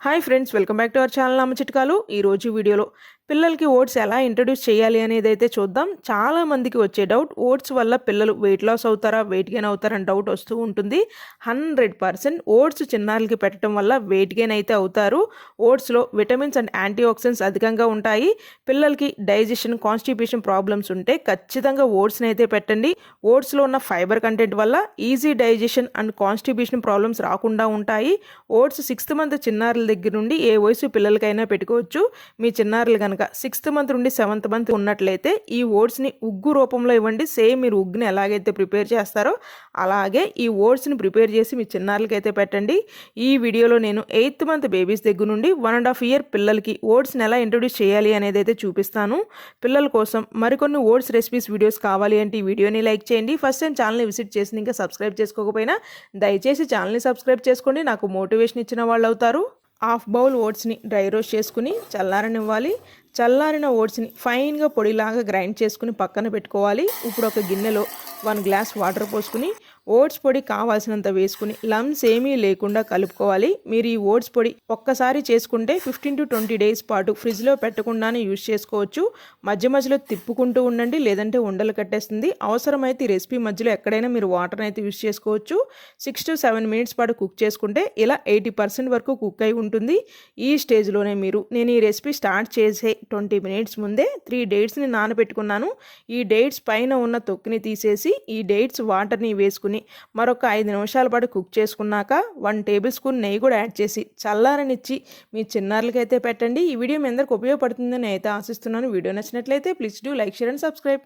Hi friends welcome back to our channel అమ్మ చిట్కాలు. ఈరోజు వీడియోలో పిల్లలకి ఓట్స్ ఎలా ఇంట్రడ్యూస్ చేయాలి అనేది అయితే చూద్దాం. చాలా మందికి వచ్చే డౌట్ ఓట్స్ వల్ల పిల్లలు వెయిట్ లాస్ అవుతారా వెయిట్ గెయిన్ అవుతారని డౌట్ వస్తూ ఉంటుంది. హండ్రెడ్ పర్సెంట్ ఓట్స్ చిన్నారులకి పెట్టడం వల్ల వెయిట్ గెయిన్ అయితే అవుతారు. ఓట్స్లో విటమిన్స్ అండ్ యాంటీ ఆక్సిడెంట్స్ అధికంగా ఉంటాయి. పిల్లలకి డైజెషన్ కాన్స్టిపేషన్ ప్రాబ్లమ్స్ ఉంటే ఖచ్చితంగా ఓట్స్ని అయితే పెట్టండి. ఓట్స్లో ఉన్న ఫైబర్ కంటెంట్ వల్ల easy digestion and constipation problems రాకుండా ఉంటాయి. ఓట్స్ సిక్స్త్ మంత్ చిన్నారుల దగ్గర నుండి ఏ వయసు పిల్లలకైనా పెట్టుకోవచ్చు. మీ చిన్నారులు కనుక సిక్స్త్ మంత్ నుండి సెవెంత్ మంత్ ఉన్నట్లయితే ఈ ఓట్స్ని ఉగ్గు రూపంలో ఇవ్వండి. సేమ్ మీరు ఉగ్గుని ఎలాగైతే ప్రిపేర్ చేస్తారో అలాగే ఈ ఓట్స్ని ప్రిపేర్ చేసి మీ చిన్నారులకైతే పెట్టండి. ఈ వీడియోలో నేను ఎయిత్ మంత్ బేబీస్ దగ్గర నుండి వన్ అండ్ హాఫ్ ఇయర్ పిల్లలకి ఓట్స్ని ఎలా ఇంట్రొడ్యూస్ చేయాలి అనేది అయితే చూపిస్తాను. పిల్లల కోసం మరికొన్ని ఓట్స్ రెసిపీస్ వీడియోస్ కావాలి అంటే ఈ వీడియోని లైక్ చేయండి. ఫస్ట్ టైం ఛానల్ని విజిట్ చేసి ఇంకా సబ్స్క్రైబ్ చేసుకోకపోయినా దయచేసి ఛానల్ని సబ్స్క్రైబ్ చేసుకోండి. నాకు మోటివేషన్ ఇచ్చిన వాళ్ళు అవుతారు. హాఫ్ బౌల్ ఓట్స్ని డ్రై రోస్ట్ చేసుకుని చల్లారనివ్వాలి. చల్లారిన ఓట్స్ని ఫైన్గా పొడిలాగా గ్రైండ్ చేసుకుని పక్కన పెట్టుకోవాలి. ఇప్పుడు ఒక గిన్నెలో వన్ గ్లాస్ వాటర్ పోసుకుని ఓట్స్ పొడి కావాల్సినంత వేసుకుని లమ్స్ ఏమీ లేకుండా కలుపుకోవాలి. మీరు ఈ ఓట్స్ పొడి ఒక్కసారి చేసుకుంటే ఫిఫ్టీన్ టు ట్వంటీ డేస్ పాటు ఫ్రిడ్జ్లో పెట్టకుండానే యూజ్ చేసుకోవచ్చు. మధ్య మధ్యలో తిప్పుకుంటూ ఉండండి లేదంటే ఉండలు కట్టేస్తుంది. అవసరమైతే ఈ రెసిపీ మధ్యలో ఎక్కడైనా మీరు వాటర్ని అయితే యూజ్ చేసుకోవచ్చు. సిక్స్ టు సెవెన్ మినిట్స్ పాటు కుక్ చేసుకుంటే ఇలా ఎయిటీ పర్సెంట్ వరకు కుక్ అయి ఉంటుంది. ఈ స్టేజ్లోనే మీరు నేను ఈ రెసిపీ స్టార్ట్ చేసే ట్వంటీ మినిట్స్ ముందే త్రీ డేట్స్ని నానబెట్టుకున్నాను. ఈ డేట్స్ పైన ఉన్న తొక్కిని తీసేసి ఈ డేట్స్ వాటర్ని వేసుకుని మరొక ఐదు నిమిషాల పాటు కుక్ చేసుకున్నాక వన్ టేబుల్ స్పూన్ నెయ్యి కూడా యాడ్ చేసి చల్లారనిచ్చి మీ చిన్నారులకైతే పెట్టండి. ఈ వీడియో మీ అందరికి ఉపయోగపడుతుందని అయితే ఆశిస్తున్నాను. వీడియో నచ్చినట్లయితే please do like share and subscribe.